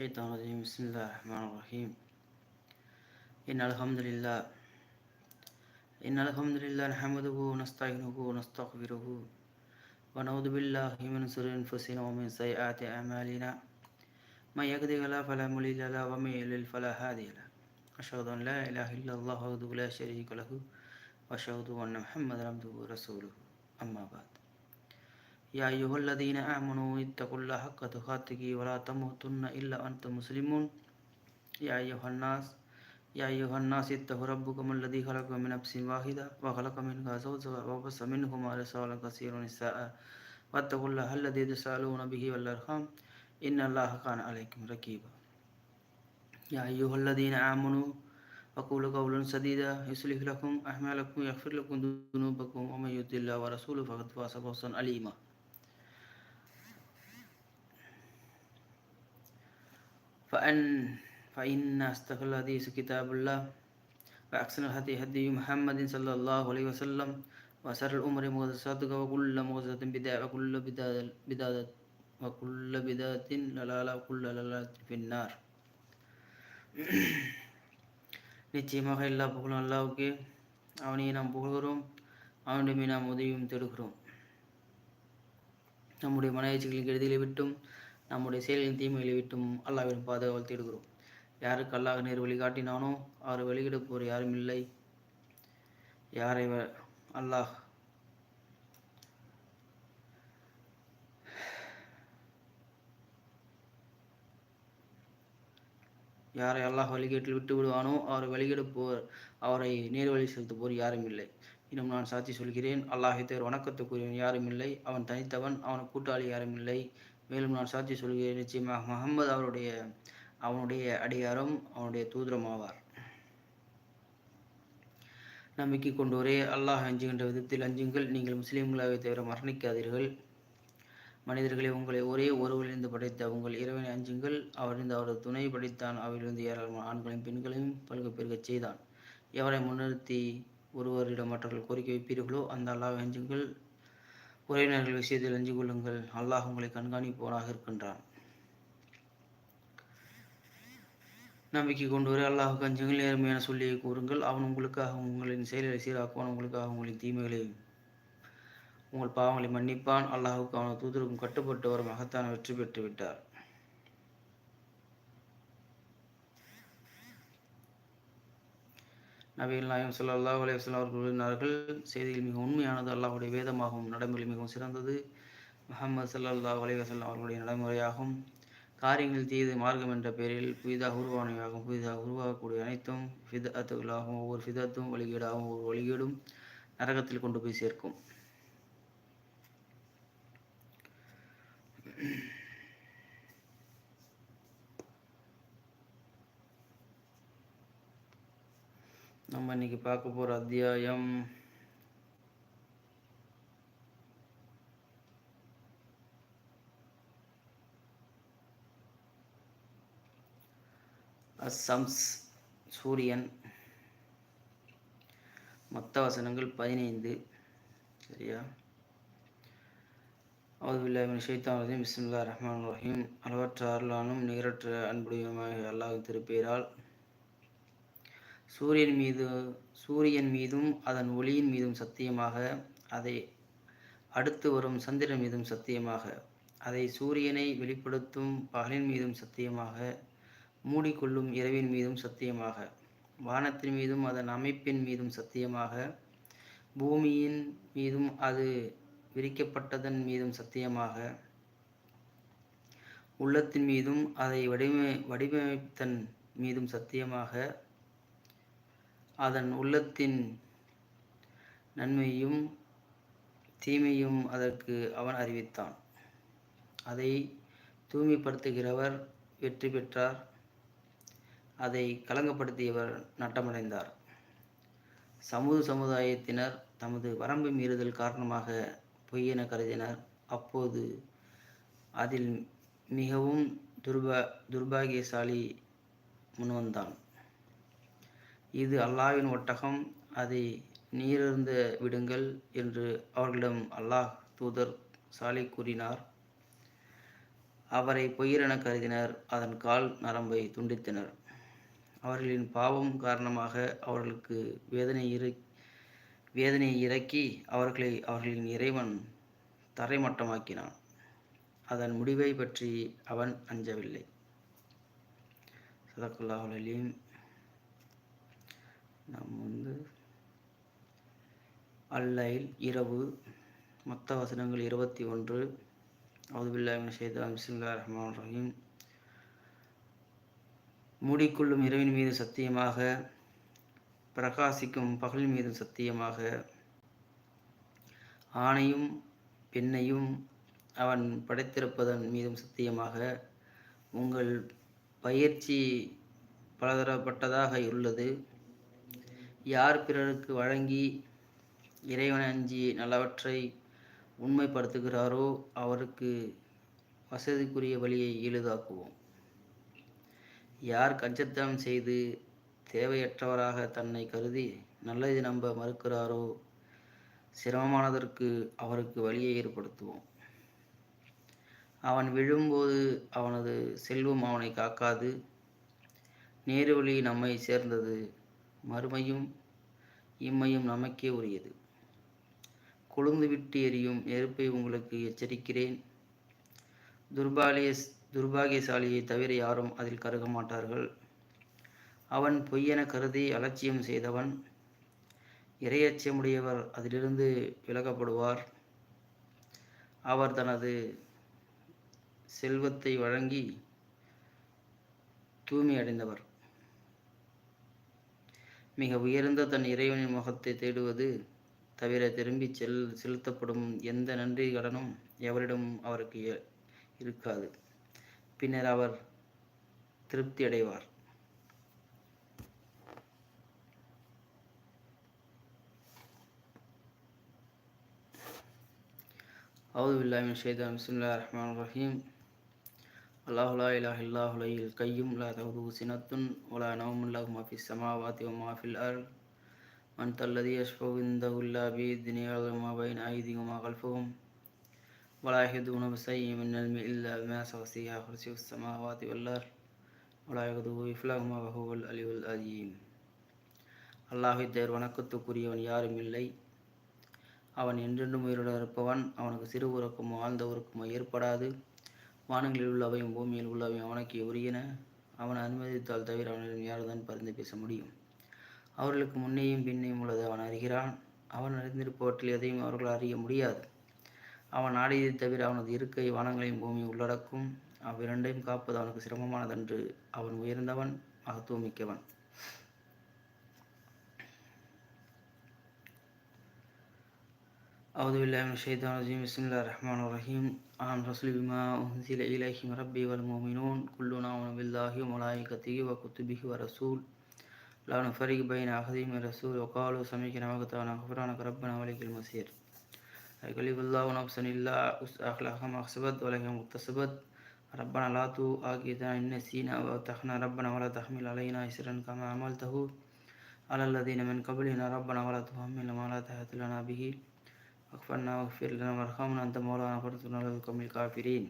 الشيطان الرجيم. بسم الله الرحمن الرحيم. إن الحمد لله. إن الحمد لله نحمده ونستعينه ونستغفره ونعوذ بالله من شرور أنفسنا ومن سيئات أعمالنا. من يهده الله فلا مضل له ومن يضلل فلا هادي له. أشهد أن لا إله إلا الله وحده لا شريك له وأشهد أن محمدا عبده ورسوله. أما بعد. يا أيها الذين آمنوا اتقوا الله حق تقاته ولا تموتن إلا أنتم مسلمون. يا أيها الناس يا أيها الناس اتقوا ربكم الذي خلقكم من نفس واحدة وخلق منها زوجها وبث منهما رسالا كثيرا نساء واتقوا الله الذي تسألون به والأرحام. إن الله كان عليكم رقيبا يا أيها الذين آمنوا وقولوا قولا سديدا يصلح لكم أعمالكم ويغفر لكم ذنوبكم ومن يطع الله ورسوله فقد فاز فوزا عليما فأن فإن أصدق الحديث كتاب الله وأحسن الهدي هدي محمد صلى الله عليه وسلم وشر الأمور محدثاتها وكل محدثة بدعة وكل بدعة بدعة وكل بدعة ضلالة وكل ضلالة في النار நிச்சயமாக எல்லா புகழும் அல்லாவுக்கு அவனையை நாம் புகழ்கிறோம் அவனுடைய நாம் உதவியும் தேடுகிறோம் நம்முடைய மனைவிகளின் கெடுதலை விட்டும் நம்முடைய செயல்களின் தீமைகளை விட்டும் அல்லாவின் பாதுகாவல் தேடுகிறோம். யாருக்கு அல்லாஹ் நேர் வழிகாட்டினானோ அவர் வெளியிடப்போர் யாரும் இல்லை. யாரை அல்லாஹ் யாரை அல்லாஹ் வழிகேட்டில் விட்டு விடுவானோ அவர் வழிகெடுப்போர் அவரை நேர் வழி செலுத்துவோர் யாரும் இல்லை. இன்னும் நான் சாட்சி சொல்கிறேன் அல்லாஹை தேர் வணக்கத்துக்குரியவன் யாரும் இல்லை. அவன் தனித்தவன் அவன் கூட்டாளி யாரும் இல்லை. மேலும் நான் சாட்சி சொல்கிறேன் நிச்சயமாக முகமது அவருடைய அவனுடைய அடியாரம் அவனுடைய தூதரம் ஆவார். நம்பிக்கை கொண்டோரே அல்லாஹ் அஞ்சுகின்ற விதத்தில் அஞ்சுங்கள். நீங்கள் முஸ்லீம்களாகவே தவிர மரணிக்காதீர்கள். மனிதர்களை உங்களை ஒரே ஒருவரிலிருந்து படைத்த உங்கள் இறைவனை அஞ்சுங்கள். அவரிருந்து அவரது துணை படைத்தான். அவரிலிருந்து ஏராளமான ஆண்களையும் பெண்களையும் பல்கு பெருகச் செய்தான். எவரை முன்னிறுத்தி ஒருவரிடம் மற்றவர்கள் கோரிக்கை வைப்பீர்களோ அந்த அல்லாஹ் அஞ்சுங்கள். உறவினர்கள் விஷயத்தில் அஞ்சு கொள்ளுங்கள். அல்லாஹ் உங்களை கண்காணிப்பவனாக இருக்கின்றான். நம்பிக்கை கொண்டு வரை அல்லாஹுக்கு அஞ்சுங்கள் நேர்மையான சொல்லியை கூறுங்கள். அவன் உங்களுக்காக உங்களின் செயல்களை சீராக்குவான் உங்களுக்காக உங்களின் தீமைகளை உங்கள் பாவங்களை மன்னிப்பான். அல்லாஹுக்கு அவனது தூதருக்கும் கட்டுப்பட்டு மகத்தான வெற்றி பெற்று விட்டார் நபிகள் நாயம் சொல்லா அலையம் அவர்கள் கூறினார்கள் செய்தியில் மிக உண்மையானது அல்லாஹுடைய வேதமாகவும் நடைமுறை மிகவும் சிறந்தது. முகமது சல்லா அலைவசல்லாம் அவர்களுடைய நடைமுறையாகும். காரியங்கள் தீது மார்க்கம் என்ற பெயரில் புதிதாக உருவானவையாகும். புதிதாக உருவாகக்கூடிய அனைத்தும் ஃபிதத்துகளாகவும் ஒவ்வொரு ஃபிதத்தும் வழிகேடாகவும் ஒவ்வொரு வழிகேடும் நரகத்தில் கொண்டு போய் சேர்க்கும். நம்ம இன்னைக்கு பார்க்க போகிற அத்தியாயம் அசம்ஸ் சூரியன். மொத்த வசனங்கள் பதினைந்து. சரியா? அவுதுபில்லாமின் ஷைத்தான் பிஸ்மில்லா ரஹ்மான் ரஹீம். அளவற்ற அருளானும் நிகரற்ற அன்புடையமாக அல்லாஹ் திருப்பீரால் சூரியன் மீது சூரியன் மீதும் அதன் ஒளியின் மீதும் சத்தியமாக அதை அடுத்து வரும் சந்திரன் மீதும் சத்தியமாக அதை சூரியனை வெளிப்படுத்தும் பகலின் மீதும் சத்தியமாக மூடிக்கொள்ளும் இரவின் மீதும் சத்தியமாக வானத்தின் மீதும் அதன் அமைப்பின் மீதும் சத்தியமாக பூமியின் மீதும் அது விரிக்கப்பட்டதன் மீதும் சத்தியமாக உள்ளத்தின் மீதும் அதை வடிவமை வடிவமைத்தன் மீதும் சத்தியமாக அதன் உள்ளத்தின் நன்மையும் தீமையும் அதற்கு அவன் அறிவித்தான். அதை தூய்மைப்படுத்துகிறவர் வெற்றி பெற்றார். அதை கலங்கப்படுத்தியவர் நட்டமடைந்தார். சமூக சமுதாயத்தினர் தமது வரம்பு மீறுதல் காரணமாக பொய்யென கருதினர். அப்போது அதில் மிகவும் துர்பா துர்பாகியசாலி முன்வந்தான். இது அல்லாவின் ஒட்டகம். அதை நீரிருந்து விடுங்கள் என்று அவர்களிடம் அல்லாஹ் தூதர் சாலை கூறினார். அவரை பொய்யரென கருதினர். அதன் கால் நரம்பை துண்டித்தனர். அவர்களின் பாவம் காரணமாக அவர்களுக்கு வேதனை இரு வேதனையை இறக்கி அவர்களை அவர்களின் இறைவன் தரைமட்டமாக்கினான். அதன் முடிவை பற்றி அவன் அஞ்சவில்லை. சதக்குல்லாஹலீம் நாம் வந்து அல்லைல் இரவு மொத்த வசனங்கள் இருபத்தி ஒன்று. அவுதுபில்லாமின் ஷேதா பிஸ்மில்லா ரஹ்மான் ரஹீம். மூடிக்கொள்ளும் இரவின் மீது சத்தியமாக பிரகாசிக்கும் பகல் மீதும் சத்தியமாக. ஆணையும் பெண்ணையும் அவன் படைத்திருப்பதன் மீதும் சத்தியமாக. உங்கள் பயிற்சி பலதரப்பட்டதாக உள்ளது. யார் பிறருக்கு வழங்கி இறைவன் அஞ்சி நல்லவற்றை உண்மைப்படுத்துகிறாரோ அவருக்கு வசதிக்குரிய வழியை எளிதாக்குவோம். யார் கஞ்சத்தனம் செய்து தேவையற்றவராக தன்னை கருதி நல்லது நம்ப மறுக்கிறாரோ சிரமமானதற்கு அவருக்கு வழியை ஏற்படுத்துவோம். அவன் விழும்போது அவனது செல்வம் அவனை காக்காது. நேரு வழி நம்மை சேர்ந்தது மறுமையும் இம்மையும் நமக்கே உரியது. கொழுந்து விட்டு எரியும் நெருப்பை உங்களுக்கு எச்சரிக்கிறேன். துர்பாலிய துர்பாகியசாலியை தவிர யாரும் அதில் கருக மாட்டார்கள். அவன் பொய்யென கருதி அலட்சியம் செய்தவன் இரையச்சமுடையவர் அதிலிருந்து விலகப்படுவார். அவர் தனது செல்வத்தை வழங்கி தூய்மை அடைந்தவர் மிக உயர்ந்த தன் இறைவனின் முகத்தை தேடுவது தவிர திரும்பி செல் செலுத்தப்படும் எந்த நன்றி கடனும் எவரிடம் அவருக்கு இருக்காது. பின்னர் அவர் திருப்தி அடைவார். அவுதுபில்லாமின் ஷேதான் பிஸ்மில்லா ரஹ்மான் ரஹீம். الله الرحمن الرحيم الله لا إله إلا هو الحي القيوم لا تأخذه سنة ولا نوم له ما في السماوات وما في الأرض من ذا الذي يشفع عنده إلا بإذنه يعلم ما بين أيديهم وما خلفهم ولا يحيطون بشيء من العلم إلا بما وسع كرسيه السماوات والأرض ولا يغدو إفلاهما وهو العلي العظيم அல்லாஹை தேர் வணக்கத்துக்குரியவன் யாரும் இல்லை அவன் என்றென்றும் உயிருடன் இருப்பவன் அவனுக்கு சிறு உறக்கமோ ஆழ்ந்த உறக்கமோ ஏற்படாது வானங்களில் உள்ளவையும் பூமியில் உள்ளவையும் அவனுக்கு உரியன. அவன் அனுமதித்தால் தவிர அவனிடம் யாருதான் பரிந்து பேச முடியும்? அவர்களுக்கு முன்னேயும் பின்னையும் உள்ளது அவன் அறிகிறான். அவன் அறிந்திருப்பவற்றில் எதையும் அவர்கள் அறிய முடியாது. அவன் ஆடியதை தவிர அவனது இருக்கை வானங்களையும் பூமியும் உள்ளடக்கும். அவ்விரண்டையும் காப்பது அவனுக்கு சிரமமானதன்று. அவன் உயர்ந்தவன் மகத்துவமிக்கவன். أعوذ بالله من الشيطان الرجيم. بسم الله الرحمن الرحيم. آمن رسول بما أنزل إليه من ربي والمؤمنون. كلنا آمن بالله وملائكته وكتبه ورسول. لا نفرق بين أحد من رسول. وقالوا سمعنا وأطعنا. غفرانك ربنا وليك المصير. يكلف الله نفسا إلا وسعها. ما كسبت ولها ما ربنا لا تؤاخذنا إن نسينا وأطعنا ربنا ولا تحمل علينا إسرا كما عملته على الذين من قبلنا. ربنا ولا تحملنا ما لا طاقة لنا به. அக்ஃபர்னா வஃபிர் லனா வர்ஹம்னா அந்த மௌலானா படுத்துனால கமில்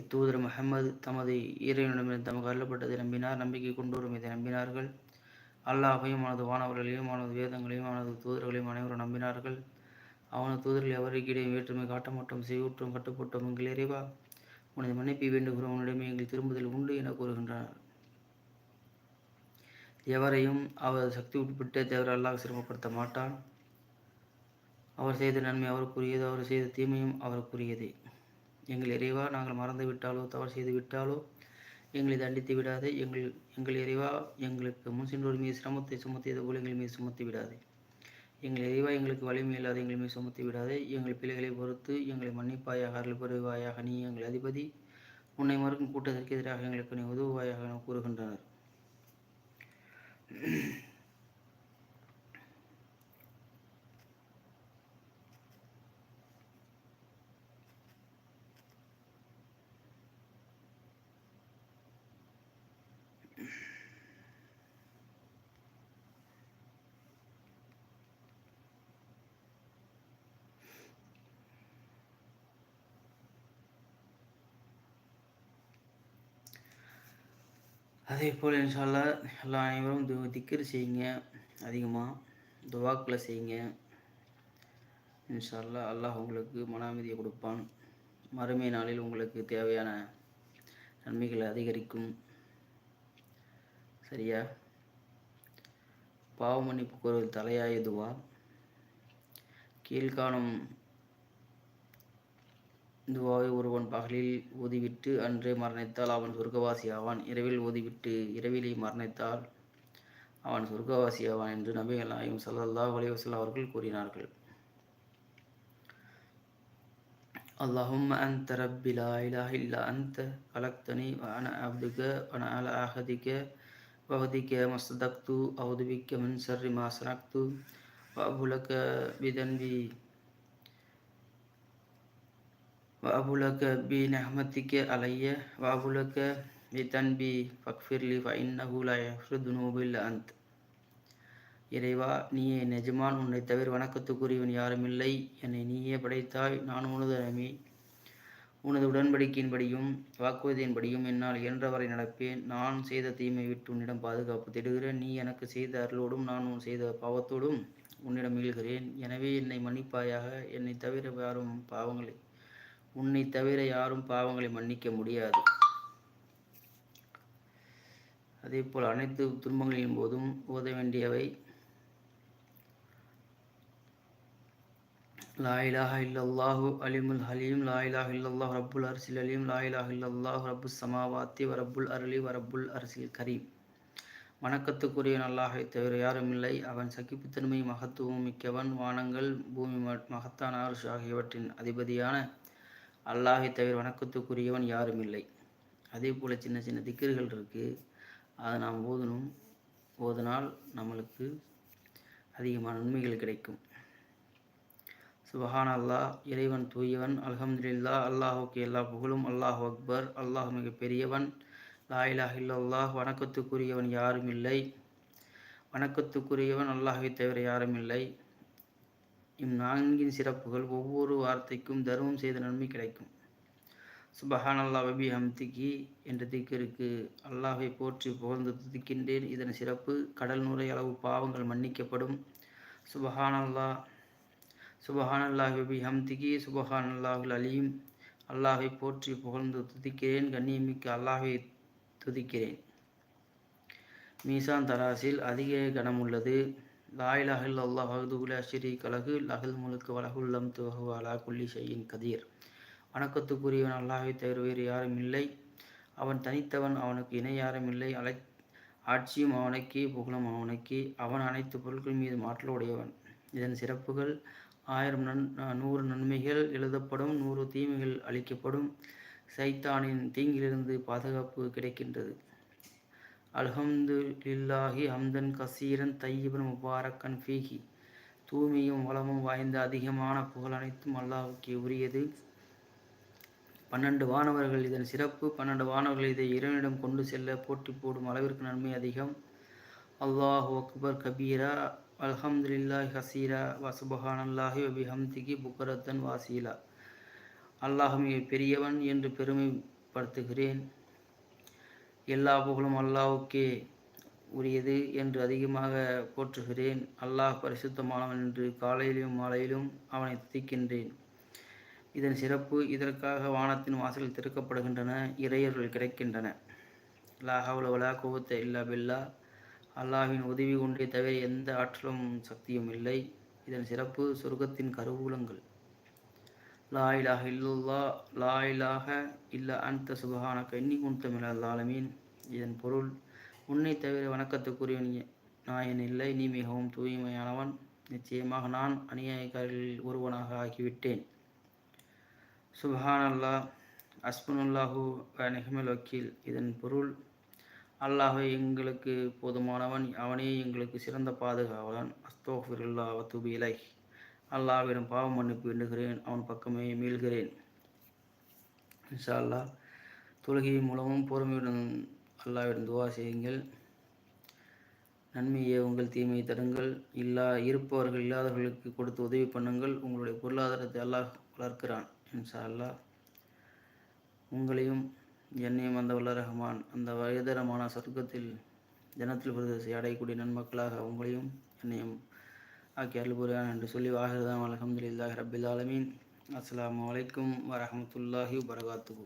இத்தூதர் முகமது தமது இறைவனிடமிருந்து தமக்கு அருளப்பட்டதை நம்பினார் நம்பிக்கை கொண்டோரும் இதை நம்பினார்கள். அல்லாஹையும் அவனது வானவர்களையும் அவனது வேதங்களையும் அவனது தூதர்களையும் அனைவரும் நம்பினார்கள். அவனது தூதர்கள் எவருக்கிடையும் வேற்றுமை காட்ட மாட்டோம் செய்வற்றும் கட்டுப்பட்டோம் எங்கள் இறைவா உனது மன்னிப்பை வேண்டுகிறோம் உன்னிடமே எங்கள் திரும்புதல் உண்டு என கூறுகின்றனர் எவரையும் அவரது சக்தி உட்பட்டு தேவர் அல்லாஹ் சிரமப்படுத்த மாட்டான். அவர் செய்த நன்மை அவருக்குரியது அவர் செய்த தீமையும் அவருக்குரியதே. எங்கள் இறைவா நாங்கள் மறந்து விட்டாலோ தவறு செய்து விட்டாலோ எங்களை தண்டித்து விடாதே. எங்கள் எங்கள் இறைவா எங்களுக்கு முன் சென்றோர் மீது சிரமத்தை சுமத்தியது போல் எங்கள் மீது சுமத்தி விடாதே. எங்கள் இறைவா எங்களுக்கு வலிமை இல்லாத எங்கள் மீது சுமத்தி விடாதே. எங்கள் பிள்ளைகளை பொறுத்து எங்களை மன்னிப்பாயாக அருள் பெறுவாயாக நீ எங்கள் அதிபதி. உன்னை மறுக்கும் கூட்டத்திற்கு எதிராக எங்களுக்கு நீ உதவுவாயாக என கூறுகின்றனர். அதே போல் இன்ஷால்லா எல்லா அனைவரும் து திக்கர் செய்யுங்க அதிகமாக துவாக்கில் செய்யுங்க. இன்ஷால்லா அல்லாஹ் உங்களுக்கு மன அமைதியை கொடுப்பான். மறுமை நாளில் உங்களுக்கு தேவையான நன்மைகள் அதிகரிக்கும். சரியா? பாவ மன்னிப்பு கோருவது தலையாய துவா. கீழ்காணும் துவாவை ஒருவன் பகலில் ஓதிவிட்டு அன்றே மரணித்தால் அவன் சொர்க்கவாசி ஆவான் இரவில் ஓதிவிட்டு இரவிலே மரணித்தால் அவன் சொர்க்கவாசி ஆவான் என்று நபிகள் நாயும் சல்லல்லாஹ் அலைவசல் அவர்கள் கூறினார்கள் اللهم أنت ربي لا إله إلا أنت خلقتني وأنا عبدك وأنا على عهدك وعهدك ما صدقت أعوذ بك من شر ما صنعت وأبو لك بذنبي وأبو لك بنعمتك علي وأبو لك بذنبي فاغفر لي فإنه لا يغفر الذنوب إلا أنت இறைவா நீயே நெஜமான் உன்னை தவிர வணக்கத்துக்குரியவன் யாருமில்லை என்னை நீயே படைத்தாய் நான் உனது அனமி உனது உடன்படிக்கையின்படியும் வாக்குறுதியின்படியும் என்னால் இயன்றவரை நடப்பேன் நான் செய்த தீமை விட்டு உன்னிடம் பாதுகாப்பு தேடுகிறேன் நீ எனக்கு செய்த அருளோடும் நான் உன் செய்த பாவத்தோடும் உன்னிடம் மீள்கிறேன் எனவே என்னை மன்னிப்பாயாக என்னை தவிர யாரும் பாவங்களை உன்னை தவிர யாரும் பாவங்களை மன்னிக்க முடியாது. அதே போல் அனைத்து துன்பங்களின் போதும் ஓத வேண்டியவை லாயிலாக இல்லல்லாஹு அலிமுல் ஹலீம் லாயிலாக இல்லல்லாஹ் ரப்புல் அரசில் அலீம் லாயிலாக இல்லல்லாஹ் ரப்பு சமாவாத்தி வரப்புல் அருளி வரப்புல் அரசில் கரீம். வணக்கத்துக்குரிய நல்லாகை தவிர யாரும் இல்லை. அவன் சகிப்புத்தன்மை மகத்துவம் மிக்கவன். வானங்கள் பூமி மகத்தான ஆகியவற்றின் அதிபதியான அல்லாஹை தவிர வணக்கத்துக்குரியவன் யாரும் இல்லை. அதே போல் சின்ன சின்ன திக்கர்கள் இருக்குது அதை நாம் ஓதணும். ஓதனால் நம்மளுக்கு அதிகமான நன்மைகள் கிடைக்கும். சுபஹான் அல்லாஹ் இறைவன் தூயவன் அல்ஹம்துலில்லா அல்லாஹுக்கு எல்லா புகழும். அல்லாஹ் அக்பர் அல்லாஹ் மிக பெரியவன் லாயிலாஹ் இல்லல்லாஹ் வணக்கத்துக்குரியவன் யாரும் இல்லை. வணக்கத்துக்குரியவன் அல்லாஹை தவிர யாரும் இல்லை. இந்நான்கின் சிறப்புகள் ஒவ்வொரு வார்த்தைக்கும் தர்மம் செய்த நன்மை கிடைக்கும். சுபஹான் அல்லா வபி ஹம்திகி என்ற திக்கிற்கு அல்லாஹை போற்றி புகழ்ந்து துதிக்கின்றேன். இதன் சிறப்பு கடல் நுரை அளவு பாவங்கள் மன்னிக்கப்படும். சுபஹான் அல்லாஹ் சுபஹான் அல்லாஹி ஹம்திகி சுபஹான் அல்லாஹுல் அலீம். அல்லாஹை போற்றி புகழ்ந்து துதிக்கிறேன். கண்ணியமிக்க அல்லாஹை துதிக்கிறேன். மீசான் தராசில் அதிக கனம் உள்ளது லாயிலாஹில் அல்லாஹ் அஹதுகுல ஸ்ரீ கலகு லஹல் முழுக்கு வலகுல்லம் துவகு அலா குல்லி ஷையின் கதீர். வணக்கத்துக்குரியவன் அல்லாஹை தவிர வேறு யாரும் இல்லை. அவன் தனித்தவன் அவனுக்கு இணை யாரும் இல்லை. அலை ஆட்சியும் அவனுக்கே புகழும் அவனுக்கே. அவன் அனைத்து பொருட்கள் மீது மாற்றலுடையவன். இதன் சிறப்புகள் ஆயிரம் நன் நூறு நன்மைகள் எழுதப்படும் நூறு தீமைகள் அளிக்கப்படும் சைத்தானின் தீங்கிலிருந்து பாதுகாப்பு கிடைக்கின்றது. அல்ஹம்து லில்லாஹி ஹம்தன் கசீரன் தையீபன் முபாரக்கன் ஃபீஹி. தூய்மையும் வளமும் வாய்ந்த அதிகமான புகழ் அனைத்தும் அல்லாஹுக்கு உரியது. பன்னெண்டு வானவர்கள் இதன் சிறப்பு. பன்னெண்டு வானவர்கள் இதை இறைவனிடம் கொண்டு செல்ல போட்டி போடும் அளவிற்கு நன்மை அதிகம். அல்லாஹ் அக்பர் கபீரா. அல்ஹம்துலில்லாஹி ஹசீரா வசுபஹானல்லாஹி அபிஹம்திகி புக்கரத்தன் வாசீலா. அல்லாஹ் மிக பெரியவன் என்று பெருமைப்படுத்துகிறேன். எல்லா புகழும் அல்லாவுக்கே உரியது என்று அதிகமாக போற்றுகிறேன். அல்லாஹ் பரிசுத்தமானவன் என்று காலையிலும் மாலையிலும் அவனை துதிக்கின்றேன். இதன் சிறப்பு இதற்காக வானத்தின் வாசல்கள் திறக்கப்படுகின்றன இறையர்கள் கிடைக்கின்றன. லாஹவுல கோவத்த இல்லா பில்லா. அல்லாஹின் உதவி கொண்டே தவிர எந்த ஆற்றலும் சக்தியும் இல்லை. இதன் சிறப்பு சொர்க்கத்தின் கருவூலங்கள். லாயிலாக இல்லுல்லா லாயிலாக இல்ல அந்த சுபகான கன்னி குந்தமிழாலமீன் இதன் பொருள் உன்னை தவிர வணக்கத்துக்குரியவன் நாயன் இல்லை நீ மிகவும் தூய்மையானவன். நிச்சயமாக நான் அநியாயக்காரர்களில் ஒருவனாக ஆகிவிட்டேன். சுபஹான் அல்லா அஸ்பனுல்லாஹூ நெஹ்மல் வக்கீல். இதன் பொருள் அல்லாஹை எங்களுக்கு போதுமானவன் அவனே எங்களுக்கு சிறந்த பாதுகாவலன். அஸ்தோஃபிருல்லா வத்துபிலை அல்லாவிடம் பாவம் மன்னிப்பு எண்ணுகிறேன் அவன் பக்கமே மீள்கிறேன். இன்ஷா அல்லா தொழுகை மூலமும் பொறுமையுடன் அல்லாவிடம் துவா செய்யுங்கள். நன்மையை உங்கள் தீமையை தருங்கள் இல்லா இருப்பவர்கள் இல்லாதவர்களுக்கு கொடுத்து உதவி பண்ணுங்கள். உங்களுடைய பொருளாதாரத்தை அல்லாஹ் வளர்க்கிறான். இன்ஷா அல்லா உங்களையும் என்னையும் அந்த வல்ல ரஹ்மான். அந்த வயதரமான சொர்க்கத்தில் ஜனத்தில் பிரதேசை அடையக்கூடிய நன்மக்களாக உங்களையும் என்னையும் ஆக்கி அருள் புரியான் என்று சொல்லி வாகிருதான் அலமதுல்லாஹி ரபில் ஆலமீன். அஸ்லாம் அலைக்கும் வரமத்துல்லாஹி வரகாத்துக்கு